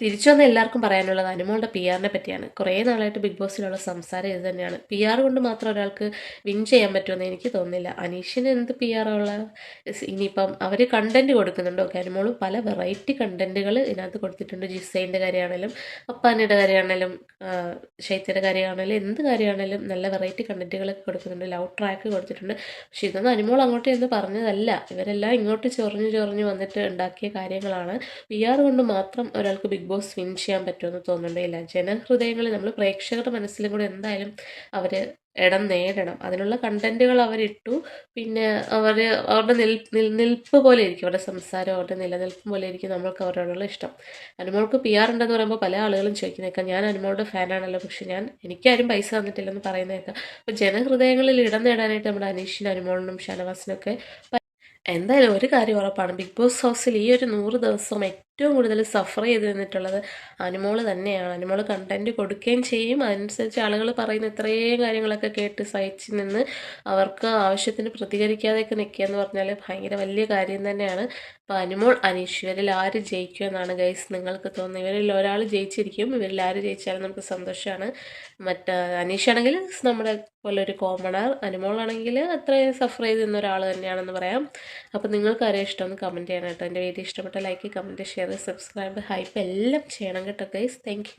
തിരിച്ചു വന്ന എല്ലാവർക്കും പറയാനുള്ളത് അനുമോളുടെ പി ആറിനെ പറ്റിയാണ്. കുറേ നാളായിട്ട് ബിഗ് ബോസിലുള്ള സംസാരം ഇത് തന്നെയാണ്. പി ആർ കൊണ്ട് മാത്രം ഒരാൾക്ക് വിൻ ചെയ്യാൻ പറ്റുമെന്ന് എനിക്ക് തോന്നുന്നില്ല. അനീഷിന് എന്ത് പി ആറുള്ള ഇനിയിപ്പം അവർ കണ്ടന്റ് കൊടുക്കുന്നുണ്ട്. ഓക്കെ അനുമോളും പല വെറൈറ്റി കണ്ടന്റുകൾ ഇതിനകത്ത് കൊടുത്തിട്ടുണ്ട്. ജിസൈന്റെ കാര്യമാണെങ്കിലും അപ്പാനയുടെ കാര്യമാണെങ്കിലും ശൈത്യയുടെ കാര്യമാണെങ്കിലും എന്ത് കാര്യമാണെങ്കിലും നല്ല വെറൈറ്റി കണ്ടന്റുകളൊക്കെ കൊടുക്കുന്നുണ്ട്. ലവ് ട്രാക്ക് കൊടുത്തിട്ടുണ്ട്. പക്ഷെ ഇതൊന്നും അനുമോൾ അങ്ങോട്ട് എന്ന് പറഞ്ഞതല്ല. ഇവരെല്ലാം ഇങ്ങോട്ട് ചൊറിഞ്ഞു ചൊറിഞ്ഞു വന്നിട്ട് ഉണ്ടാക്കിയ കാര്യങ്ങളാണ്. പി ആർ കൊണ്ട് മാത്രം ഒരാൾക്ക് ബിഗ് ബോസ് വിൻ ചെയ്യാൻ പറ്റുമെന്ന് തോന്നുന്നുണ്ടേയില്ല ജനഹൃദയങ്ങളിൽ നമ്മൾ പ്രേക്ഷകരുടെ മനസ്സിലും കൂടെ എന്തായാലും അവർ ഇടം നേടണം. അതിനുള്ള കണ്ടന്റുകൾ അവരിട്ടു. പിന്നെ അവർ അവരുടെ നിൽ പോലെ ഇരിക്കും. അവരുടെ സംസാരം അവരുടെ നിലനിൽപ്പ് പോലെ ഇരിക്കും നമ്മൾക്ക് അവരോടുള്ള ഇഷ്ടം. അനുമോൾക്ക് പി ആർ ഉണ്ടെന്ന് പറയുമ്പോൾ പല ആളുകളും ചോദിക്കുന്നേക്കാം ഞാൻ അനുമോളുടെ ഫാനാണല്ലോ പക്ഷെ ഞാൻ എനിക്കാരും പൈസ തന്നിട്ടില്ലെന്ന് പറയുന്നേക്കാം. അപ്പോൾ ജനഹൃദയങ്ങളിൽ ഇടം നേടാനായിട്ട് നമ്മുടെ അനീഷിനും അനുമോളിനും ഷനവാസിനൊക്കെ എന്തായാലും ഒരു കാര്യം ഉറപ്പാണ്. ബിഗ് ബോസ് ഹൗസിൽ ഈ ഒരു നൂറ് ദിവസം ഏറ്റവും കൂടുതൽ സഫർ ചെയ്ത് നിന്നിട്ടുള്ളത് അനുമോൾ തന്നെയാണ്. അനുമോൾ കണ്ടന്റ് കൊടുക്കുകയും ചെയ്യും. അതനുസരിച്ച് ആളുകൾ പറയുന്ന ഇത്രയും കാര്യങ്ങളൊക്കെ കേട്ട് സഹിച്ച് നിന്ന് അവർക്ക് ആവശ്യത്തിന് പ്രതികരിക്കാതെയൊക്കെ നിൽക്കുക എന്ന് പറഞ്ഞാൽ ഭയങ്കര വലിയ കാര്യം തന്നെയാണ്. അപ്പോൾ അനുമോൾ അനീഷ് ഇവരിൽ ആര് ജയിക്കുമെന്നാണ് ഗൈസ് നിങ്ങൾക്ക് തോന്നുന്നത്. ഇവരിൽ ഒരാൾ ജയിച്ചിരിക്കും. ഇവരിൽ ആര് ജയിച്ചാലും നമുക്ക് സന്തോഷമാണ്. മറ്റേ അനീഷാണെങ്കിൽ നമ്മുടെ പോലെ ഒരു കോമണർ അനുമോളാണെങ്കിൽ അത്രയും സഫർ ചെയ്ത് നിന്ന ഒരാൾ തന്നെയാണെന്ന് പറയാം. അപ്പോൾ നിങ്ങൾക്ക് ആരെയും ഇഷ്ടമെന്ന് കമന്റ് ചെയ്യാനായിട്ട്. എന്റെ വീഡിയോ ഇഷ്ടപ്പെട്ട like comment share subscribe hype എല്ലാം ചെയ്യണം കേട്ടോ ഗൈസ് താങ്ക്